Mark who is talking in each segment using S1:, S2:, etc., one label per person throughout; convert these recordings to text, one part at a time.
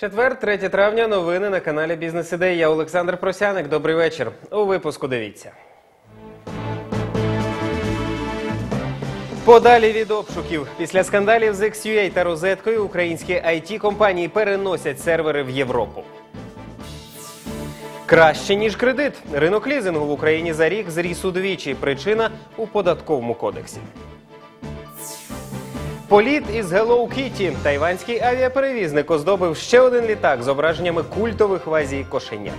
S1: Четвер, 3 травня. Новини на каналі Бізнес Ідей. Я Олександр Просяник. Добрий вечір. У випуску дивіться. Подалі від обшуків після скандалів з XUA та розеткою українські it компанії переносять сервери в Європу. Краще ніж кредит. Ринок лізингу в Україні за рік зріс удвічі. Причина у податковому кодексі. Політ із Hello Kitty. Тайванський авіаперевізник оздобив ще один літак зображеннями культових в Азії кошенят.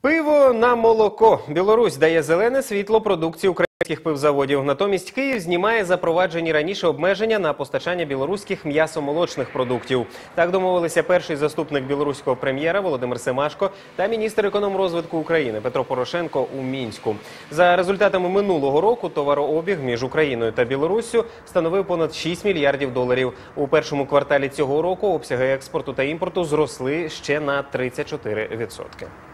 S1: Пиво на молоко. Білорусь дає зелене світло продукції українських пивзаводів. Натомість Київ знімає запроваджені раніше обмеження на постачання білоруських м'ясомолочних продуктів. Так домовилися перший заступник білоруського прем'єра Володимир Семашко та міністр економрозвитку України Петро Порошенко у мінську. За результатами минулого року товарообіг між Україною та Білоруссю становив понад 6 мільярдів доларів. У першому кварталі цього року обсяги експорту та імпорту зросли ще на 34%.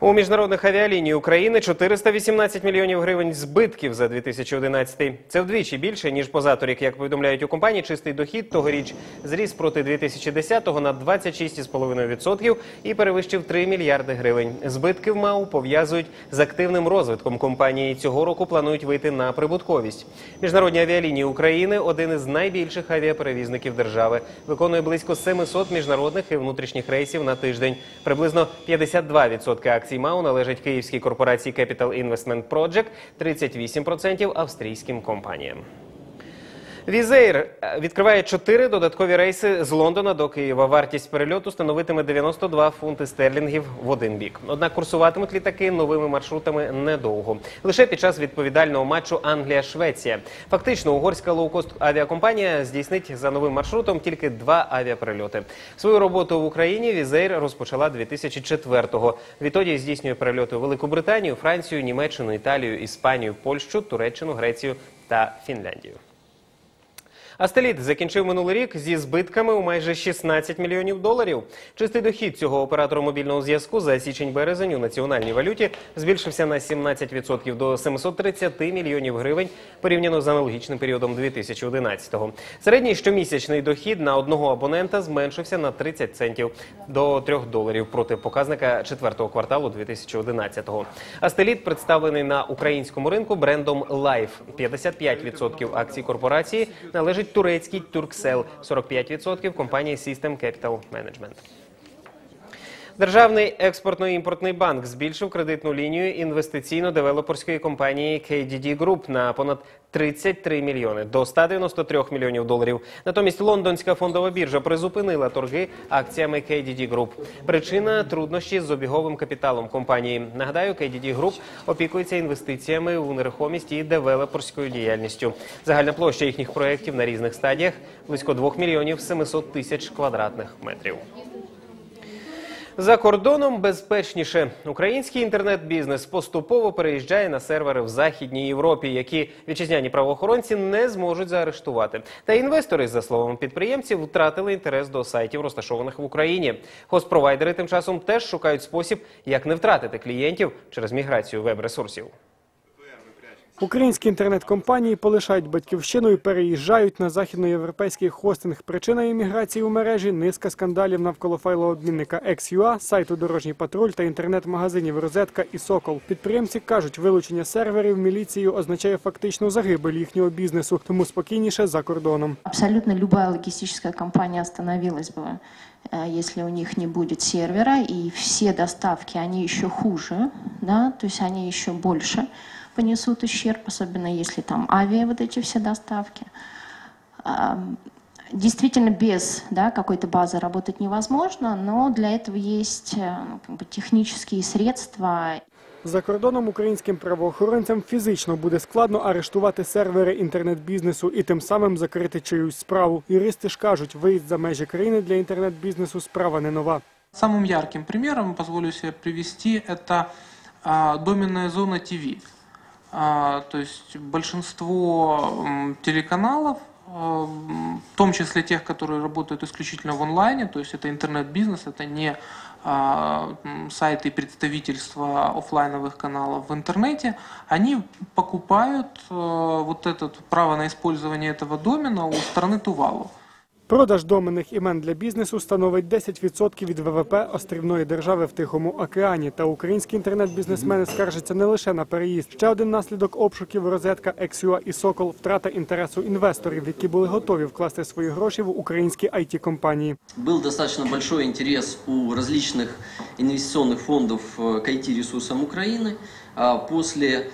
S1: У міжнародних авіаліній України 418 мільйонів гривень збитків за 2011. Це вдвічі більше ніж позаторік. Як повідомляють у компанії, чистий дохід тогоріч зріс проти 2010-го на 26,5% і перевищив 3 мільярди гривень. Збитки в МАУ пов'язують з активним розвитком компанії. Цього року планують вийти на прибутковість. Міжнародні авіалінії України один із найбільших авіаперевізників держави. Виконує близько 700 міжнародних і внутрішніх рейсів на тиждень. Приблизно 52% акцій МАУ належать київській корпорації Capital Investment Project, 38% австрійським компаніям. Візейр е, відкриває чотири додаткові рейси з Лондона до Києва. Вартість перельоту становитиме 92 фунти стерлінгів в один бік. Однак курсуватимуть літаки новими маршрутами недовго. Лише під час відповідального матчу Англія-Швеція. Фактично, угорська лоукост авіакомпанія здійснить за новим маршрутом тільки два авіаперельоти. Свою роботу в Україні Візейр розпочала 2004-го. Відтоді здійснює перельоти у Велику Британію, Францію, Німеччину, Італію, Іспанію, Польщу, Туреччину, Грецію та Фінляндію. Астеліт закінчив минулий рік зі збитками у майже 16 мільйонів доларів. Чистий дохід цього оператора мобільного зв'язку за січень-березень у національній валюті збільшився на 17% до 730 мільйонів гривень порівняно з аналогічним періодом 2011-го. Середній щомісячний дохід на одного абонента зменшився на 30 центів до 3 доларів проти показника четвертого кварталу 2011-го. Астеліт представлений на українському ринку брендом Life. 55% акцій корпорації належить турецький Турксел, 45% компанії System Capital Management. Державний експортно-імпортний банк збільшив кредитну лінію інвестиційно-девелоперської компанії KDD Group на понад 33 мільйони до 193 мільйонів доларів. Натомість лондонська фондова біржа призупинила торги акціями KDD Group. Причина труднощі з обіговим капіталом компанії. Нагадаю, KDD Group опікується інвестиціями у нерухомість і девелоперською діяльністю. Загальна площа їхніх проєктів на різних стадіях близько 2 мільйонів 700 тисяч квадратних метрів. За кордоном безпечніше український інтернет-бізнес поступово переїжджає на сервери в Західній Європі, які вітчизняні правоохоронці не зможуть заарештувати. Та інвестори, за словами підприємців, втратили інтерес до сайтів, розташованих в Україні. Хостпровайдери тим часом теж шукають спосіб, як не втратити клієнтів через міграцію веб-ресурсів.
S2: Українські інтернет-компанії полишають батьківщину і переїжджають на західноєвропейський хостинг. Причина імміграції у мережі низка скандалів навколо файлообмінника XUA, сайту Дорожній патруль та інтернет-магазинів Розетка і Сокол. Підприємці кажуть, вилучення серверів міліцією означає фактичну загибель їхнього бізнесу, тому спокійніше за кордоном.
S3: Абсолютно любая логистическая компания остановилась бы, э, если у них не будет сервера, и все доставки, они еще хуже, да, то есть они еще больше понесут ущерб, особенно если там авиа, вот эти все доставки. А, Действительно, без да, какой-то базы работать невозможно, но для этого есть э, ну, как бы, технические средства
S2: За кордоном українським правоохоронцям фізично буде складно арештувати сервери інтернет-бізнесу і тим самим закрити чиюсь справу. Юристи ж кажуть, виїзд за межі країни для інтернет-бізнесу справа не нова.
S4: Самым ярким примером, позволю себе привести, это а, доменная зона ТВ. А, то есть большинство телеканалов эм, в том числе тех, которые работают исключительно в онлайне, то есть это интернет-бизнес, это не а, сайты и представительства оффлайновых каналов в интернете, они покупают э, вот это право на использование этого домена у страны Тувалу.
S2: Продаж доменних імен для бізнесу становить 10% від ВВП острівної держави в Тихому океані. Та українські інтернет-бізнесмени скаржаться не лише на переїзд. Ще один наслідок обшуків розетка Ексюа і Сокол втрата інтересу інвесторів, які були готові вкласти свої гроші в українські it компанії
S5: Был достаточно большой интерес у различных инвестиционных фондов э, к IT-ресурсам Украины. А После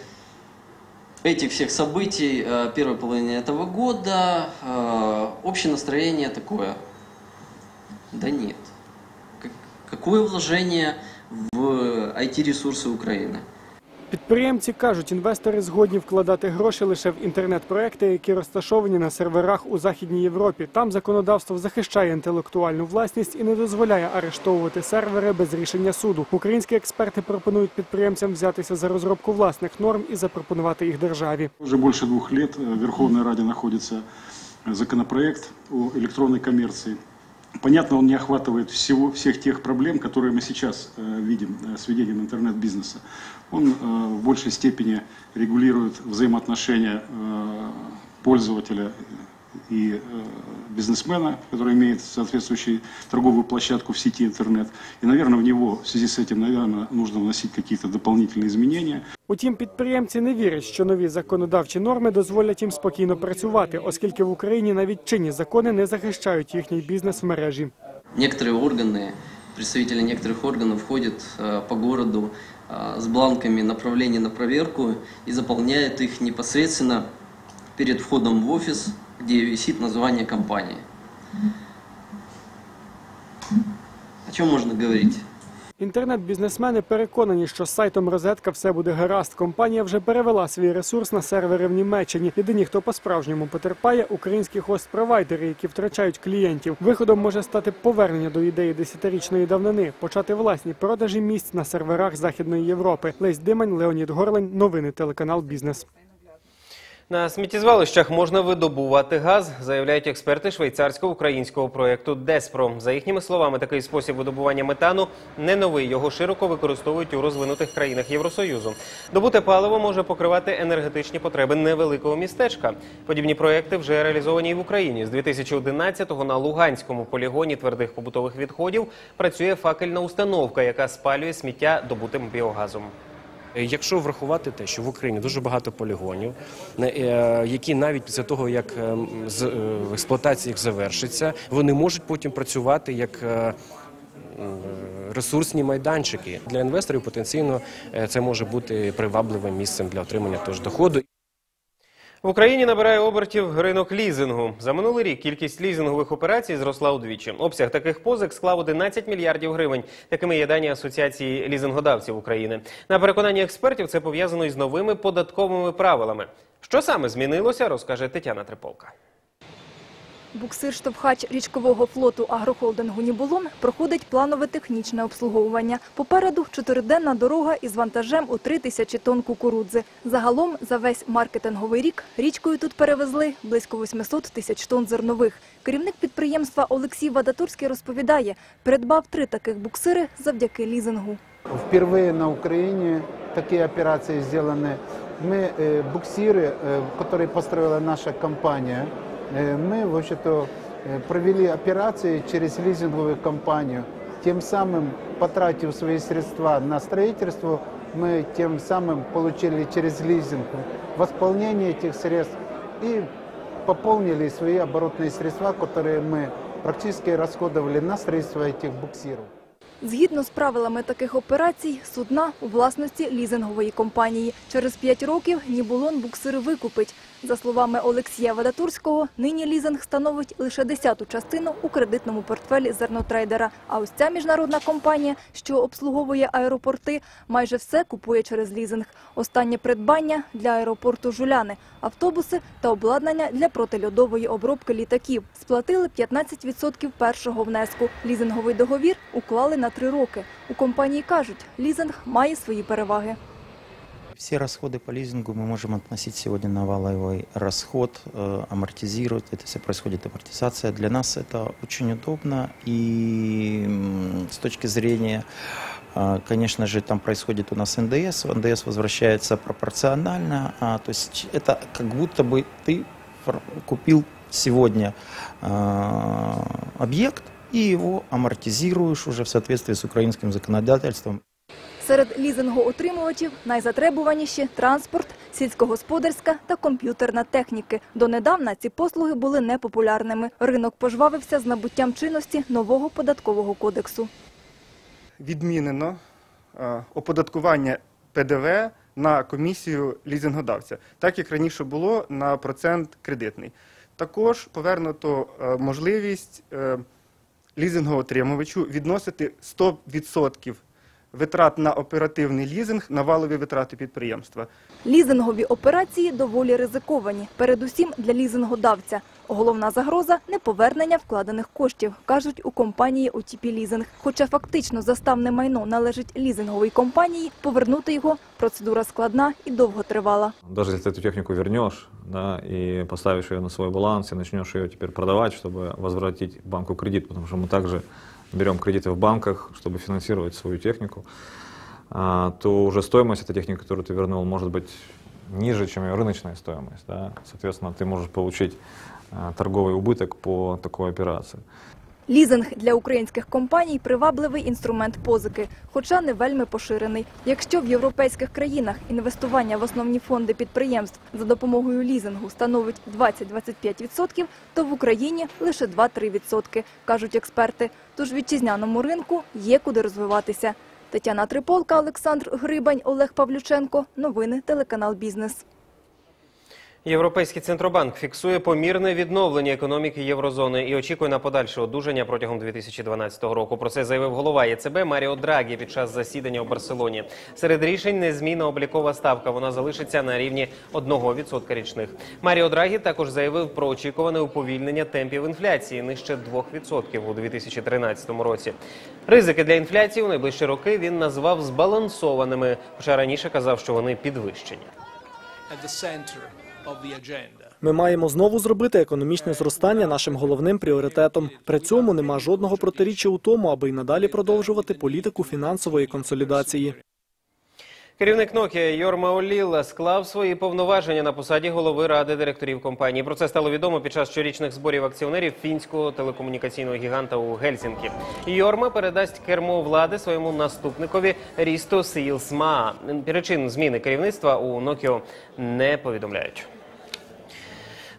S5: этих всех событий э, первой половины этого года э, общее настроение такое. Да нет. Как- Какое вложение в IT-ресурсы Украины?
S2: Підприємці кажуть, інвестори згодні вкладати гроші лише в інтернет-проекти, які розташовані на серверах у Західній Європі. Там законодавство захищає інтелектуальну власність і не дозволяє арештовувати сервери без рішення суду. Українські експерти пропонують підприємцям взятися за розробку власних норм і запропонувати їх державі.
S6: Уже больше двух лет э, в Верховной Раде находится э, законопроект о электронной коммерции. Понятно, он не охватывает всего, всех тех проблем, которые мы сейчас э, видим э, с ведением интернет-бизнеса. Он э, в большей степени регулирует взаимоотношения э, пользователя и э, бизнесмена, который имеет соответствующую торговую площадку в сети интернет. И, наверное, в него в связи с этим, наверное, нужно вносить какие-то дополнительные изменения.
S2: Утім, підприємці не вірять, що нові законодавчі норми дозволять їм спокійно працювати, оскільки в Україні навіть чинні закони не захищають їхній бізнес в мережі.
S5: Некоторые органы, представители некоторых органов ходят э, по городу э, с бланками направления на проверку и заполняют их непосредственно перед входом в офис, где висит название компании. О чем можно говорить?
S2: Інтернет-бізнесмени переконані, що з сайтом Розетка все буде гаразд. Компанія вже перевела свій ресурс на сервери в Німеччині. Єдині, хто по-справжньому потерпає, українські хост-провайдери, які втрачають клієнтів. Виходом може стати повернення до ідеї десятирічної давнини, почати власні продажі місць на серверах Західної Європи. Лесь Димань, Леонід Горлень. Новини телеканал Бізнес.
S1: На сміттєзвалищах можна видобувати газ, заявляють експерти швейцарсько-українського проєкту Деспро. За їхніми словами, такий спосіб видобування метану не новий. Його широко використовують у розвинутих країнах Євросоюзу. Добуте паливо може покривати енергетичні потреби невеликого містечка. Подібні проекти вже реалізовані і в Україні. З 2011-го на Луганському полігоні твердих побутових відходів працює факельна установка, яка спалює сміття добутим біогазом.
S7: Якщо врахувати те, що в Україні дуже багато полігонів, е, які навіть після того, як е, експлуатація їх завершиться, вони можуть потім працювати як е, ресурсні майданчики для інвесторів. Потенційно е, це може бути привабливим місцем для отримання теж доходу.
S1: В Україні набирає обертів ринок лізингу. За минулий рік кількість лізингових операцій зросла удвічі. Обсяг таких позик склав 11 мільярдів гривень. Такими є дані Асоціації лізингодавців України. На переконання експертів це пов'язано із новими податковими правилами. Що саме змінилося, розкаже Тетяна Триполка.
S8: Буксир-штовхач річкового флоту агрохолдингу «Нібулон» проходить планове технічне обслуговування. Попереду чотириденна дорога із вантажем у три тисячі тонн кукурудзи. Загалом за весь маркетинговий рік річкою тут перевезли близько 800 тисяч тонн зернових. Керівник підприємства Олексій Вадатурський розповідає, придбав три таких буксири завдяки лізингу.
S9: Впервые на Украине такие операции сделаны. Мы э, буксиры, э, которые построила наша компания, э, мы, в общем-то, э, провели операции через лизинговую компанию. Тем самым, потратив свои средства на строительство, мы тем самым получили через лизинг восполнение этих средств и пополнили свои оборотные средства, которые мы практически расходовали на строительство этих буксиров.
S8: Згідно з правилами таких операцій, судна у власності лізингової компанії. Через п'ять років Нібулон буксир викупить. За словами Олексія Вадатурського, нині лізинг становить лише десяту частину у кредитному портфелі зернотрейдера. А ось ця міжнародна компанія, що обслуговує аеропорти, майже все купує через лізинг. Останнє придбання для аеропорту Жуляни, автобуси та обладнання для протильодової обробки літаків. Сплатили 15% першого внеску. Лізинговий договір уклали на три роки. У компанії кажуть, лізинг має свої переваги.
S10: Все расходы по лизингу мы можем относить сегодня на валовый расход, э, амортизировать. Это все происходит амортизация. Для нас это очень удобно. И с точки зрения, э, конечно же, там происходит у нас НДС. НДС возвращается пропорционально. а, то есть это как будто бы ты купил сегодня э, объект и его амортизируешь уже в соответствии с украинским законодательством.
S8: Серед лізингоотримувачів найзатребуваніші транспорт, сільськогосподарська та комп'ютерна техніки. Донедавна ці послуги були непопулярними. Ринок пожвавився з набуттям чинності нового податкового кодексу.
S11: відмінено е, оподаткування ПДВ на комісію лізингодавця, так як раніше було на процент кредитний. Також повернуто е, можливість е, лізингоотримувачу відносити 100% витрат на оперативний лізинг на валові витрати підприємства.
S8: Лізингові операції доволі ризиковані, передусім для лізингодавця. Головна загроза – неповернення вкладених коштів, кажуть у компанії OTP Лізинг. Хоча фактично заставне майно належить лізинговій компанії, повернути його – процедура складна і довготривала.
S12: Даже если ты эту технику вернешь, да, и поставишь ее на свой баланс, и начнешь ее теперь продавать, чтобы возвратить банку кредит, потому что мы также берем кредиты в банках, чтобы финансировать свою технику, а, то уже стоимость этой техники, которую ты вернул, может быть ниже, чем ее рыночная стоимость. Да? Соответственно, ты можешь получить а, торговый убыток по такой операции.
S8: Лізинг для українських компаній – привабливий інструмент позики, хоча не вельми поширений. Якщо в європейських країнах інвестування в основні фонди підприємств за допомогою лізингу становить 20-25%, то в Україні лише 2-3%, кажуть експерти. Тож вітчизняному ринку є куди розвиватися. Тетяна Триполка, Олександр Грибань, Олег Павлюченко. Новини телеканал «Бізнес».
S1: Європейський центробанк фіксує помірне відновлення економіки єврозони і очікує на подальше одужання протягом 2012 року. Про це заявив голова ЄЦБ Маріо Драгі під час засідання у Барселоні. Серед рішень незмінна облікова ставка. Вона залишиться на рівні 1% річних. Маріо Драгі також заявив про очікуване уповільнення темпів інфляції нижче 2% у 2013 році. Ризики для інфляції у найближчі роки він назвав збалансованими, хоча раніше казав, що вони підвищені.
S13: Ми маємо знову зробити економічне зростання нашим головним пріоритетом. При цьому нема жодного протиріччя у тому, аби й надалі продовжувати політику фінансової консолідації.
S1: Керівник Nokia Йорма Оліла склав свої повноваження на посаді голови ради директорів компанії. Про це стало відомо під час щорічних зборів акціонерів фінського телекомунікаційного гіганта у Гельсінкі. Йорма передасть кермо влади своєму наступникові Рісто Сілсма. Причин зміни керівництва у Nokia не повідомляють.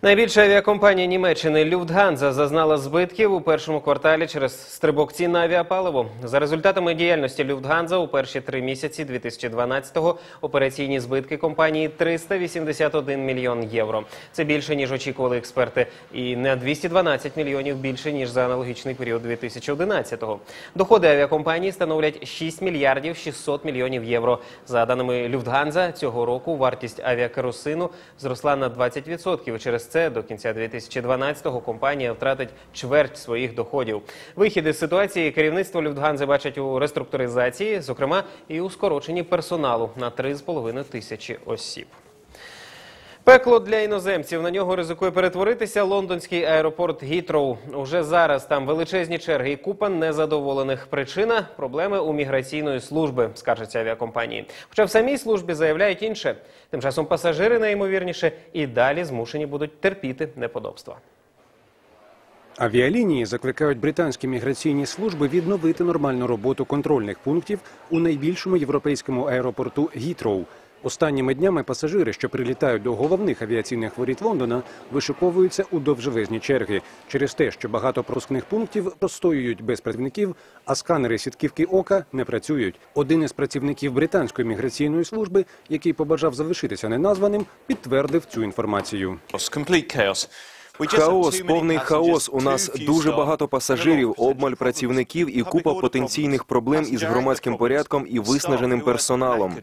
S1: Найбільша авіакомпанія Німеччини Люфтганза зазнала збитків у першому кварталі через стрибок цін на авіапаливо. За результатами діяльності Люфтганза у перші три місяці 2012-го операційні збитки компанії 381 мільйон євро. Це більше ніж очікували експерти, і на 212 мільйонів більше ніж за аналогічний період 2011-го. Доходи авіакомпанії становлять 6 мільярдів 600 мільйонів євро. За даними Люфтганза, цього року вартість авіакеросину зросла на 20%. Через це до кінця 2012-го компанія втратить чверть своїх доходів. Вихід із ситуації керівництво Люфтганзи бачить у реструктуризації, зокрема і у скороченні персоналу на 3,5 тисячі осіб. Пекло для іноземців на нього ризикує перетворитися лондонський аеропорт Гітроу. Уже зараз там величезні черги і купа незадоволених. Причина проблеми у міграційної служби, скаржаться авіакомпанії. Хоча в самій службі заявляють інше. Тим часом пасажири найімовірніше і далі змушені будуть терпіти неподобства.
S14: Авіалінії закликають британські міграційні служби відновити нормальну роботу контрольних пунктів у найбільшому європейському аеропорту Гітроу. Останніми днями пасажири, що прилітають до головних авіаційних воріт Лондона, вишиковуються у довжелезні черги через те, що багато пропускних пунктів простоюють без працівників, а сканери сітківки ока не працюють. Один із працівників британської міграційної служби, який побажав залишитися неназваним, підтвердив цю інформацію.
S15: Хаос, повний хаос. У нас дуже багато пасажирів, обмаль працівників і купа потенційних проблем із громадським порядком і виснаженим персоналом.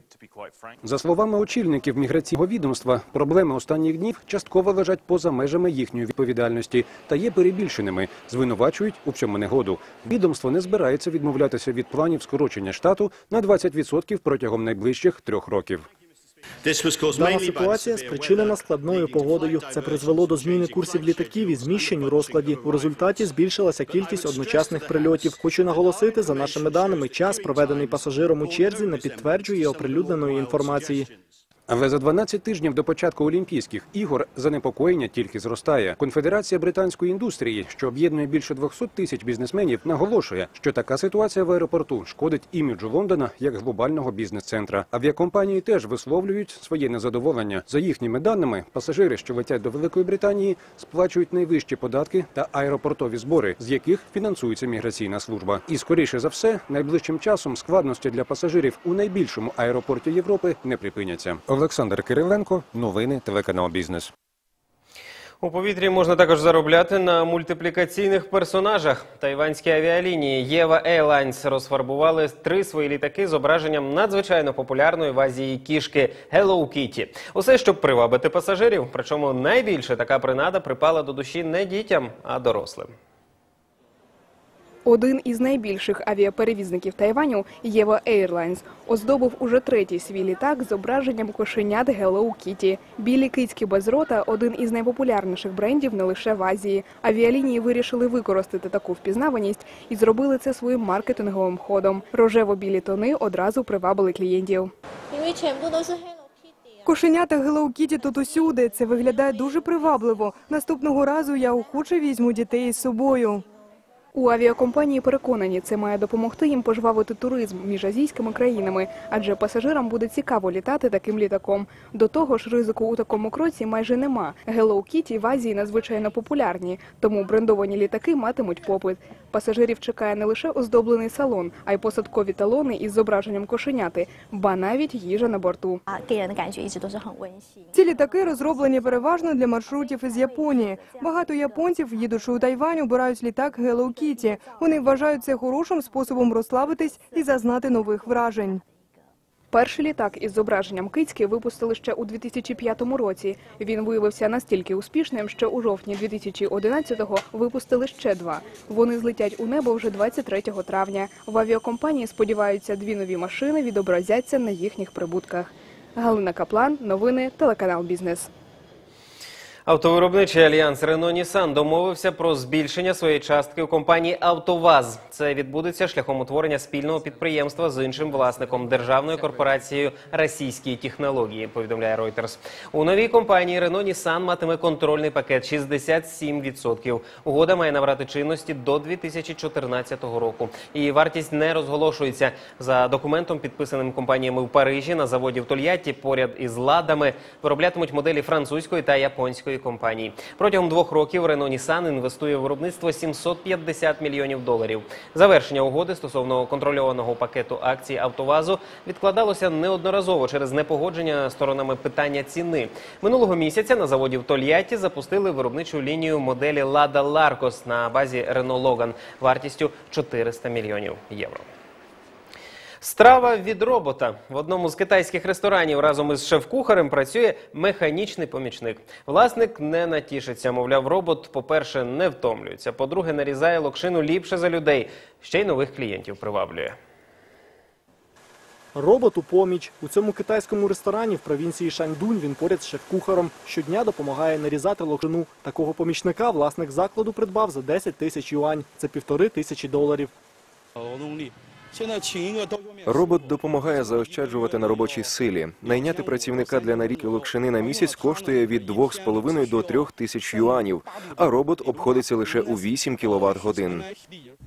S14: За словами очільників міграційного відомства, проблеми останніх днів частково лежать поза межами їхньої відповідальності та є перебільшеними. Звинувачують у цьому негоду. Відомство не збирається відмовлятися від планів скорочення штату на 20% протягом найближчих трьох років.
S13: Дана ситуація спричинена складною погодою. Це призвело до зміни курсів літаків і зміщень у розкладі. У результаті збільшилася кількість одночасних прильотів. Хочу наголосити, за нашими даними, час, проведений пасажиром у черзі, не підтверджує оприлюдненої інформації.
S14: Але за 12 тижнів до початку Олімпійських ігор занепокоєння тільки зростає. Конфедерація британської індустрії, що об'єднує більше 200 тисяч бізнесменів, наголошує, що така ситуація в аеропорту шкодить іміджу Лондона як глобального бізнес-центра. Авіакомпанії теж висловлюють своє незадоволення. За їхніми даними, пасажири, що летять до Великої Британії, сплачують найвищі податки та аеропортові збори, з яких фінансується міграційна служба. І скоріше за все, найближчим часом складності для пасажирів у найбільшому аеропорті Європи не припиняться. Олександр Кириленко, новини, телеканал Бізнес.
S1: У повітрі можна також заробляти на мультиплікаційних персонажах. Тайванські авіалінії Єва Airlines розфарбували три свої літаки зображенням надзвичайно популярної в Азії кішки Hello Kitty. Усе, щоб привабити пасажирів. Причому найбільше така принада припала до душі не дітям, а дорослим.
S16: Один із найбільших авіаперевізників Тайваню Єва Airlines оздобив уже третій свій літак з зображенням кошенят Hello Kitty. Білі кицькі без рота – один із найпопулярніших брендів не лише в Азії. Авіалінії вирішили використати таку впізнаваність і зробили це своїм маркетинговим ходом. Рожево-білі тони одразу привабили клієнтів.
S17: Кошенята Hello Kitty тут усюди. Це виглядає дуже привабливо. Наступного разу я охоче візьму дітей із собою.
S16: У авіакомпанії переконані, це має допомогти їм пожвавити туризм між азійськими країнами, адже пасажирам буде цікаво літати таким літаком. До того ж, ризику у такому кроці майже нема. Hello Kitty в Азії надзвичайно популярні, тому брендовані літаки матимуть попит. Пасажирів чекає не лише оздоблений салон, а й посадкові талони із зображенням кошеняти, ба навіть їжа на борту.
S17: Ці літаки розроблені переважно для маршрутів із Японії. Багато японців, їдучи у Тайвань, обирають літак Hello Kitty. Вони вважають це хорошим способом розслабитись і зазнати нових вражень.
S16: Перший літак із зображенням кицьки випустили ще у 2005 році. Він виявився настільки успішним, що у жовтні 2011-го випустили ще два. Вони злетять у небо вже 23 травня. В авіакомпанії сподіваються, дві нові машини відобразяться на їхніх прибутках. Галина Каплан, новини, телеканал Бізнес.
S1: Автовиробничий альянс Рено Нісан домовився про збільшення своєї частки у компанії Автоваз. Це відбудеться шляхом утворення спільного підприємства з іншим власником державною корпорацією російські технології. Повідомляє Reuters. У новій компанії Рено Нісан матиме контрольний пакет 67%. Угода має набрати чинності до 2014 року. Її вартість не розголошується за документом, підписаним компаніями в Парижі на заводі в Тольятті. Поряд із ладами вироблятимуть моделі французької та японської компанії. Протягом двох років Renault Nissan інвестує в виробництво 750 мільйонів доларів. Завершення угоди стосовно контрольованого пакету акцій Автовазу відкладалося неодноразово через непогодження сторонами питання ціни. Минулого місяця на заводі в Тольятті запустили виробничу лінію моделі Lada Larcos на базі Renault Logan вартістю 400 мільйонів євро. Страва від робота в одному з китайських ресторанів разом із шеф-кухарем працює механічний помічник. Власник не натішиться. Мовляв, робот, по-перше, не втомлюється. По-друге, нарізає локшину ліпше за людей. Ще й нових клієнтів приваблює.
S13: Робот у поміч. У цьому китайському ресторані в провінції Шаньдунь він поряд з шеф-кухаром. Щодня допомагає нарізати локшину. Такого помічника власник закладу придбав за 10 тисяч юань. Це півтори тисячі доларів.
S15: Робот допомагає заощаджувати на робочій силі. Найняти працівника для наріки локшини на місяць коштує від 2,5 до 3 тисяч юанів, а робот обходиться лише у 8 кіловат годин.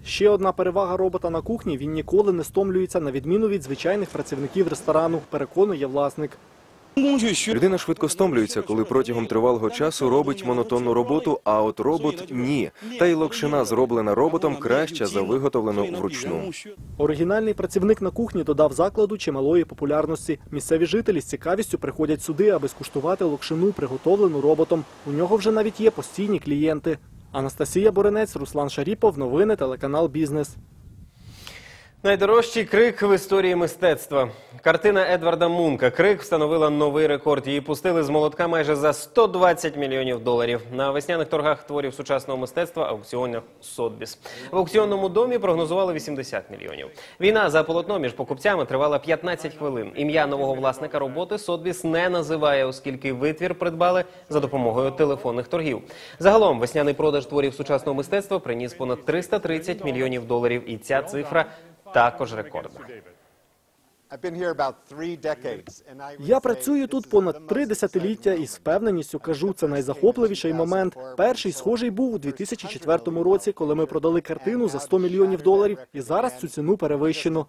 S13: Ще одна перевага робота на кухні – він ніколи не стомлюється, на відміну від звичайних працівників ресторану, переконує власник.
S15: Людина швидко стомлюється, коли протягом тривалого часу робить монотонну роботу, а от робот ні. Та й локшина, зроблена роботом, краща за виготовлену вручну.
S13: Оригінальний працівник на кухні додав закладу чималої популярності. Місцеві жителі з цікавістю приходять сюди, аби скуштувати локшину, приготовлену роботом. У нього вже навіть є постійні клієнти. Анастасія Боренець, Руслан Шаріпов, новини, телеканал Бізнес.
S1: Найдорожчий крик в історії мистецтва. Картина Едварда Мунка Крик встановила новий рекорд. Її пустили з молотка майже за 120 мільйонів доларів. На весняних торгах творів сучасного мистецтва аукціонах Сотбіс. В аукціонному домі прогнозували 80 мільйонів. Війна за полотно між покупцями тривала 15 хвилин. Ім'я нового власника роботи Сотбіс не називає, оскільки витвір придбали за допомогою телефонних торгів. Загалом весняний продаж творів сучасного мистецтва приніс понад 330 мільйонів доларів, і ця цифра також рекордна.
S13: Я працюю тут понад три десятиліття і з впевненістю кажу, це найзахопливіший момент. Перший схожий був у 2004 році, коли ми продали картину за 100 мільйонів доларів, і зараз цю ціну перевищено.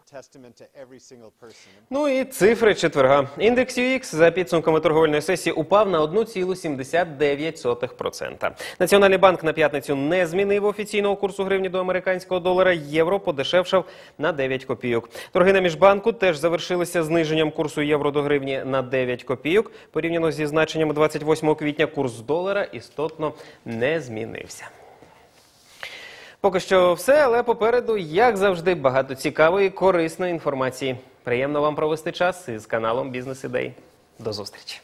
S1: Ну і цифри четверга. Індекс UX за підсумками торговельної сесії упав на 1,79%. Національний банк на п'ятницю не змінив офіційного курсу гривні до американського долара. Євро подешевшав на 9 копійок. Торги на міжбанку теж завершилися зниженням курсу євро до гривні на 9 копійок. Порівняно зі значенням 28 квітня курс долара істотно не змінився. Поки що все, але попереду, як завжди, багато цікавої, корисної інформації. Приємно вам провести час із каналом Бізнес Ідей. До зустрічі.